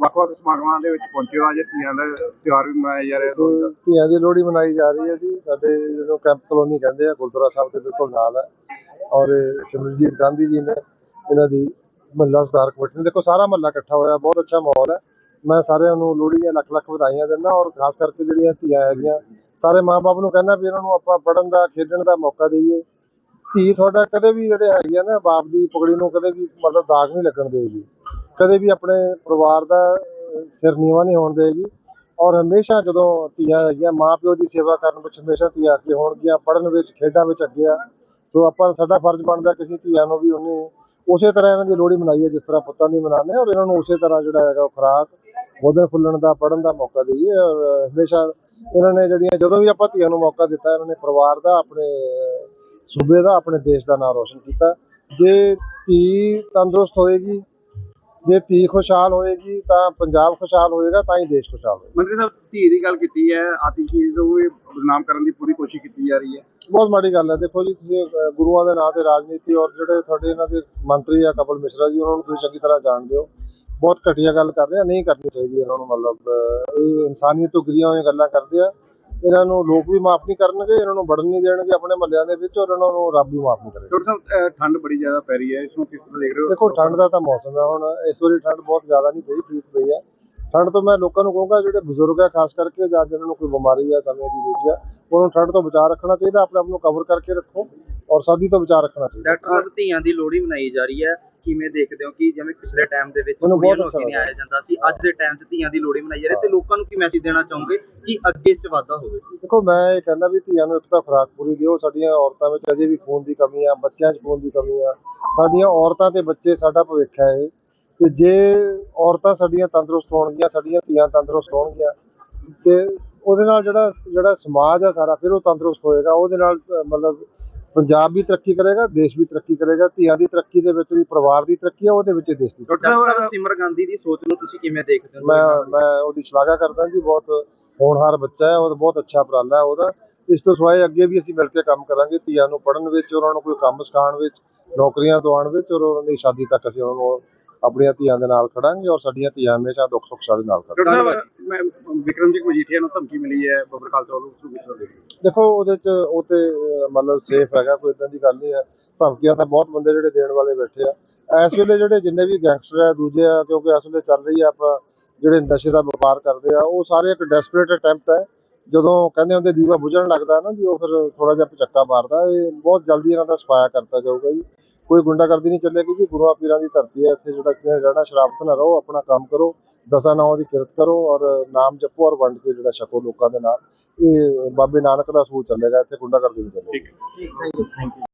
ਵੱਖ-ਵੱਖ ਸਮਾਗਮਾਂ ਦੇ ਵਿੱਚ ਪਹੁੰਚੇ ਹੋ ਅੱਜ ਤੀਆਂ ਦਾ ਤਿਉਹਾਰ ਵੀ ਮਨਾਇਆ ਜਾ ਰਿਹਾ। ਹੈ ਤੇ ਧੀਆਂ ਦੀ ਲੋਹੜੀ ਮਨਾਈ ਜਾ ਰਹੀ ਹੈ ਜੀ। ਸਾਡੇ ਜਿਹਨੂੰ ਕੈਂਪ ਕਲੋਨੀ ਕਹਿੰਦੇ ਆ, ਗੁਰਦੁਆਰਾ ਸਾਹਿਬ ਦੇ ਬਿਲਕੁਲ ਨਾਲ ਹੈ। ਔਰ ਇਹ ਗਾਂਧੀ ਜੀ ਨੇ ਇਹਨਾਂ ਦੀ ਮਹੱਲਾ ਸੁਧਾਰ ਕਮੇਟੀ ਨੇ। ਦੇਖੋ, ਸਾਰਾ ਮਹੱਲਾ ਇਕੱਠਾ ਹੋਇਆ। ਬਹੁਤ ਅੱਛਾ ਮਾਹੌਲ ਹੈ। ਮੈਂ ਸਾਰਿਆਂ ਨੂੰ ਲੋਹੜੀ ਦੀਆਂ ਲੱਖ ਲੱਖ ਵਧਾਈਆਂ ਦਿੰਦਾ ਔਰ ਖਾਸ ਕਰਕੇ ਜਿਹੜੀਆਂ ਧੀਆਂ ਹੈਗੀਆਂ, ਸਾਰੇ ਮਾਪੇ ਨੂੰ ਕਹਿੰਦਾ ਵੀ ਇਹਨਾਂ ਨੂੰ ਆਪਾਂ ਪੜਨ ਦਾ, ਖੇਡਣ ਦਾ ਮੌਕਾ ਦਈਏ। ਧੀ ਤੁਹਾਡਾ ਕਦੇ ਵੀ ਜਿਹੜੇ ਹੈਗੀ ਆ ਨਾ, ਬਾਪ ਦੀ ਪਗੜੀ ਨੂੰ ਕਦੇ ਵੀ ਮਤਲਬ ਦਾਗ ਨਹੀਂ ਲੱਗਣ ਦੇਗੀ ਕਦੇ ਵੀ ਆਪਣੇ ਪਰਿਵਾਰ ਦਾ ਸਿਰ ਨੀਵਾਂ ਨਹੀਂ ਹੋਣ ਦੇਗੀ। ਔਰ ਹਮੇਸ਼ਾ ਜਦੋਂ ਧੀਆਂ ਹੈਗੀਆਂ ਮਾਂ ਪਿਓ ਦੀ ਸੇਵਾ ਕਰਨ ਵਿੱਚ ਹਮੇਸ਼ਾ ਧੀਆਂ ਅੱਗੇ ਹੋਣਗੀਆਂ ਪੜਨ ਵਿੱਚ, ਖੇਡਾਂ ਵਿੱਚ ਅੱਗੇ ਆ। ਸੋ ਆਪਾਂ ਸਾਡਾ ਫਰਜ਼ ਬਣਦਾ ਕਿਸੇ ਧੀਆਂ ਨੂੰ ਵੀ ਉਹਨੇ ਉਸੇ ਤਰ੍ਹਾਂ ਇਹਨਾਂ ਦੀ ਲੋਹੜੀ ਮਨਾਈਏ, ਜਿਸ ਤਰ੍ਹਾਂ ਪੁੱਤਾਂ ਦੀ ਮਨਾਉਂਦੇ ਹਾਂ, ਔਰ ਇਹਨਾਂ ਨੂੰ ਉਸੇ ਤਰ੍ਹਾਂ ਜਿਹੜਾ ਹੈਗਾ ਉਹ ਖੁਰਾਕ ਵਧਣ ਫੁੱਲਣ ਦਾ ਪੜਨ ਦਾ ਮੌਕਾ ਦਈਏ। ਔਰ ਹਮੇਸ਼ਾ ਇਹਨਾਂ ਨੇ ਜਿਹੜੀਆਂ, ਜਦੋਂ ਵੀ ਆਪਾਂ ਧੀਆਂ ਨੂੰ ਮੌਕਾ ਦਿੱਤਾ, ਇਹਨਾਂ ਨੇ ਪਰਿਵਾਰ ਦਾ, ਆਪਣੇ ਸੂਬੇ ਦਾ, ਆਪਣੇ ਦੇਸ਼ ਦਾ ਨਾਮ ਰੋਸ਼ਨ ਕੀਤਾ। ਜੇ ਧੀ ਤੰਦਰੁਸਤ ਹੋਏਗੀ ਜੇ ਧੀ ਖੁਸ਼ਹਾਲ ਹੋਏਗੀ ਤਾਂ ਪੰਜਾਬ ਖੁਸ਼ਹਾਲ ਹੋਏਗਾ ਤਾਂ ਹੀ ਦੇਸ਼ ਖੁਸ਼ਹਾਲ ਹੋਏਗਾ। ਮੰਤਰੀ ਸਾਹਿਬ ਧੀ ਦੀ ਗੱਲ ਕੀਤੀ ਹੈ ਆਤਿਸ਼ਬਾਜ਼ੀ ਨੂੰ ਵੀ ਬਦਨਾਮ ਕਰਨ ਦੀ ਪੂਰੀ ਕੋਸ਼ਿਸ਼ ਕੀਤੀ ਜਾ ਰਹੀ ਹੈ। ਬਹੁਤ ਮਾੜੀ ਗੱਲ ਹੈ। ਦੇਖੋ ਜੀ ਤੁਸੀਂ ਗੁਰੂਆਂ ਦੇ ਨਾਂ ਤੇ ਰਾਜਨੀਤੀ ਔਰ ਜਿਹੜੇ ਤੁਹਾਡੇ ਇਹਨਾਂ ਦੇ ਮੰਤਰੀ ਆ ਕਪਲ ਮਿਸ਼ਰਾ ਜੀ ਉਹਨਾਂ ਨੂੰ ਤੁਸੀਂ ਚੰਗੀ ਤਰ੍ਹਾਂ ਜਾਣਦੇ ਹੋ। ਬਹੁਤ ਘਟੀਆ ਗੱਲ ਕਰ ਰਹੇ ਆ ਨਹੀਂ ਕਰਨੀ ਚਾਹੀਦੀ ਇਹਨਾਂ ਨੂੰ ਮਤਲਬ ਇਹ ਇਨਸਾਨੀਅਤ ਤੋਂ ਗਿਰੀਆਂ ਹੋਈਆਂ ਗੱਲਾਂ ਕਰਦੇ ਆ। ਇਹਨਾਂ ਨੂੰ ਲੋਕ ਵੀ ਮਾਫ ਨਹੀਂ ਕਰਨਗੇ ਇਹਨਾਂ ਨੂੰ ਵੜਨ ਨਹੀਂ ਦੇਣਗੇ ਆਪਣੇ ਮਹੱਲਿਆਂ ਦੇ ਵਿੱਚ ਔਰ ਇਹਨਾਂ ਨੂੰ ਰੱਬ ਵੀ ਮਾਫ ਨਹੀਂ ਕਰੇਗਾ। ਡਾਕਟਰ ਸਾਹਿਬ ਅਹ ਠੰਡ ਬੜੀ ਜ਼ਿਆਦਾ ਪੈ ਰਹੀ ਹੈ ਇਸ ਨੂੰ ਕਿਸ ਤਰ੍ਹਾਂ ਦੇਖ ਰਹੇ ਹੋ? ਦੇਖੋ ਠੰਡ ਦਾ ਤਾਂ ਮੌਸਮ ਹੈ ਹੁਣ ਇਸ ਵਾਰੀ ਠੰਡ ਬਹੁਤ ਜ਼ਿਆਦਾ ਨਹੀਂ ਪਈ ਠੀਕ ਪਈ ਹੈ। ਠੰਡ ਤੋਂ ਮੈਂ ਲੋਕਾਂ ਨੂੰ ਕਹੂੰਗਾ ਜਿਹੜੇ ਬਜ਼ੁਰਗ ਹੈ ਖਾਸ ਕਰਕੇ ਜਾਂ ਜਿਹਨਾਂ ਨੂੰ ਕੋਈ ਬਿਮਾਰੀ ਹੈ ਦਮੇ ਦੀ ਰੋਜੀ ਹੈ ਉਹਨਾਂ ਨੂੰ ਠੰਡ ਤੋਂ ਬਚਾਅ ਰੱਖਣਾ ਚਾਹੀਦਾ ਆਪਣੇ ਆਪ ਨੂੰ ਕਵਰ ਕਰਕੇ ਰੱਖੋ ਔਰ ਸਰਦੀ ਤੋਂ ਬਚਾਅ ਰੱਖਣਾ ਚਾਹੀਦਾ। ਡਾਕਟਰ ਸਾਹਿਬ ਧੀਆਂ ਦੀ ਲੋਹੜੀ ਮਨਾਈ ਜਾ ਰਹੀ ਹੈ। ਕਿਵੇਂ ਦੇਖਦੇ ਹੋ ਕਿ ਜਿਵੇਂ ਪਿਛਲੇ ਟਾਈਮ ਦੇ ਵਿੱਚ ਕੁੜੀਆਂ ਨੂੰ ਅੱਗੇ ਨਹੀਂ ਆਇਆ ਜਾਂਦਾ ਸੀ ਅੱਜ ਦੇ ਟਾਈਮ 'ਚ ਧੀਆਂ ਦੀ ਲੋਹੜੀ ਮਨਾਈ ਜਾ ਰਹੀ ਤੇ ਲੋਕਾਂ ਨੂੰ ਕੀ ਮੈਸੇਜ ਦੇਣਾ ਚਾਹੋਗੇ ਕਿ ਅੱਗੇ ਇਸ 'ਚ ਵਾਧਾ ਹੋਵੇ? ਦੇਖੋ ਮੈਂ ਇਹ ਕਹਿੰਦਾ ਵੀ ਧੀਆਂ ਨੂੰ ਇੱਕ ਤਾਂ ਖੁਰਾਕ ਪੂਰੀ ਦਿਓ ਸਾਡੀਆਂ ਔਰਤਾਂ ਵਿੱਚ ਅਜੇ ਵੀ ਖੂਨ ਦੀ ਕਮੀ ਆ ਬੱਚਿਆਂ 'ਚ ਖੂਨ ਦੀ ਕਮੀ ਆ। ਸਾਡੀਆਂ ਔਰਤਾਂ ਤੇ ਬੱਚੇ ਸਾਡਾ ਭਵਿੱਖ ਹੈ ਇਹ। ਤੇ ਜੇ ਔਰਤਾਂ ਸਾਡੀਆਂ ਤੰਦਰੁਸਤ ਹੋਣਗੀਆਂ ਸਾਡੀਆਂ ਧੀਆਂ ਤੰਦਰੁਸਤ ਹੋਣਗੀਆਂ ਤੇ ਉਹਦੇ ਨਾਲ ਜਿਹੜਾ ਜਿਹੜਾ ਸਮਾਜ ਆ ਸਾਰਾ ਫਿਰ ਉਹ ਤੰਦਰੁਸਤ ਹੋਏਗਾ। ਉਹਦੇ ਨਾਲ ਮਤਲਬ ਪੰਜਾਬ ਵੀ ਤਰੱਕੀ ਕਰੇਗਾ ਦੇਸ਼ ਵੀ ਤਰੱਕੀ ਕਰੇਗਾ ਧੀਆਂ ਦੀ ਤਰੱਕੀ ਦੇ ਵਿੱਚ ਵੀ ਪਰਿਵਾਰ ਦੀ ਤਰੱਕੀ ਆ ਉਹਦੇ ਵਿੱਚ ਹੀ ਦੇਸ਼ ਦੀ। ਡਾਕਟਰ ਸਿਮਰ ਗਾਂਧੀ ਦੀ ਸੋਚ ਨੂੰ ਤੁਸੀਂ ਕਿਵੇਂ ਦੇਖਦੇ ਹੋ ਮੈਂ ਮੈਂ ਉਹਦੀ ਸ਼ਲਾਘਾ ਕਰਦਾ ਜੀ ਬਹੁਤ ਹੋਣਹਾਰ ਬੱਚਾ ਹੈ ਉਹ ਬਹੁਤ ਅੱਛਾ ਉਪਰਾਲਾ ਹੈ ਉਹਦਾ ਇਸ ਤੋਂ ਸਿਵਾਏ ਅੱਗੇ ਵੀ ਅਸੀਂ ਮਿਲ ਕੇ ਕੰਮ ਕਰਾਂਗੇ ਧੀਆਂ ਨੂੰ ਪੜ੍ਹਨ ਵਿੱਚ ਉਹਨਾਂ ਨੂੰ ਕੋਈ ਕੰਮ ਸਿਖਾਉਣ ਵਿੱਚ ਨੌਕਰੀਆਂ ਦਿਵਾਉਣ ਵਿੱਚ ਔਰ ਉਹਨਾਂ ਦੀ ਸ਼ਾਦੀ ਤੱਕ ਅਸੀਂ ਉਹਨਾਂ ਨੂੰ ਆਪਣੀਆਂ ਧੀਆਂ ਦੇ ਨਾਲ ਖੜਾਂਗੇ ਔਰ ਸਾਡੀਆਂ ਧੀਆਂ ਹਮੇਸ਼ਾ ਦੁੱਖ ਸੁੱਖ ਸਾਡੇ ਨਾਲ ਖੜਨ ਮੈਂ ਵਿਕਰਮ ਸਿੰਘ ਮਜੀਠੀਆ ਨੂੰ ਧਮਕੀ ਮਿਲੀ ਹੈ ਬੱਬਰ ਖਾਲਸਾ ਨੂੰ? ਦੇਖੋ ਉਹਦੇ ਚ ਉਹ ਤੇ ਮਤਲਬ ਸੇਫ ਹੈਗਾ ਕੋਈ ਇਦਾਂ ਦੀ ਗੱਲ ਨਹੀਂ ਹੈ। ਧਮਕੀਆਂ ਤਾਂ ਬਹੁਤ ਬੰਦੇ ਜਿਹੜੇ ਦੇਣ ਵਾਲੇ ਬੈਠੇ ਆ। ਇਸ ਵੇਲੇ ਜਿਹੜੇ ਜਿੰਨੇ ਵੀ ਗੈਂਗਸਟਰ ਆ ਦੂਜੇ ਆ ਕਿਉਂਕਿ ਇਸ ਵੇਲੇ ਚੱਲ ਰਹੀ ਆ ਆਪਾਂ ਜਿਹੜੇ ਨਸ਼ੇ ਦਾ ਵਪਾਰ ਕਰਦੇ ਆ ਉਹ ਸਾਰੇ ਇੱਕ ਡੈਸਪਰੇਟ ਅਟੈਂਪਟ ਹੈ। ਜਦੋਂ ਕਹਿੰਦੇ ਹੁੰਦੇ ਦੀਵਾ ਬੁਝਣ ਲੱਗਦਾ ਨਾ ਜੀ, ਉਹ ਫਿਰ ਥੋੜਾ ਜਿਹਾ ਪਚੱਕਾ ਮਾਰਦਾ। ਇਹ ਬਹੁਤ ਜਲਦੀ ਇਹਨਾਂ ਦਾ ਸਫਾਇਆ ਕਰਤਾ ਜਾਊਗਾ ਜੀ। ਕੋਈ ਗੁੰਡਾਗਰਦੀ ਨਹੀਂ ਚੱਲੇਗੀ ਜੀ, ਗੁਰੂਆਂ ਪੀਰਾਂ ਦੀ ਧਰਤੀ ਹੈ ਇੱਥੇ ਜਿਹੜਾ ਕਿ ਰਹਿਣਾ ਸ਼ਰਾਬਤ ਨਾ ਰਹੋ, ਆਪਣਾ ਕੰਮ ਕਰੋ, ਦਸਾਂ ਨਾਵਾਂ ਦੀ ਕਿਰਤ ਕਰੋ ਔਰ ਨਾਮ ਜਪੋ ਔਰ ਵੰਡ ਕੇ ਜਿਹੜਾ ਛਕੋ ਲੋਕਾਂ ਦੇ ਨਾਲ। ਇਹ ਬਾਬੇ ਨਾਨਕ ਦਾ ਸੂਲ ਚੱਲੇਗਾ, ਇੱਥੇ ਗੁੰਡਾਗਰਦੀ ਨਹੀਂ ਚੱਲੇਗੀ। ਠੀਕ ਹੈ।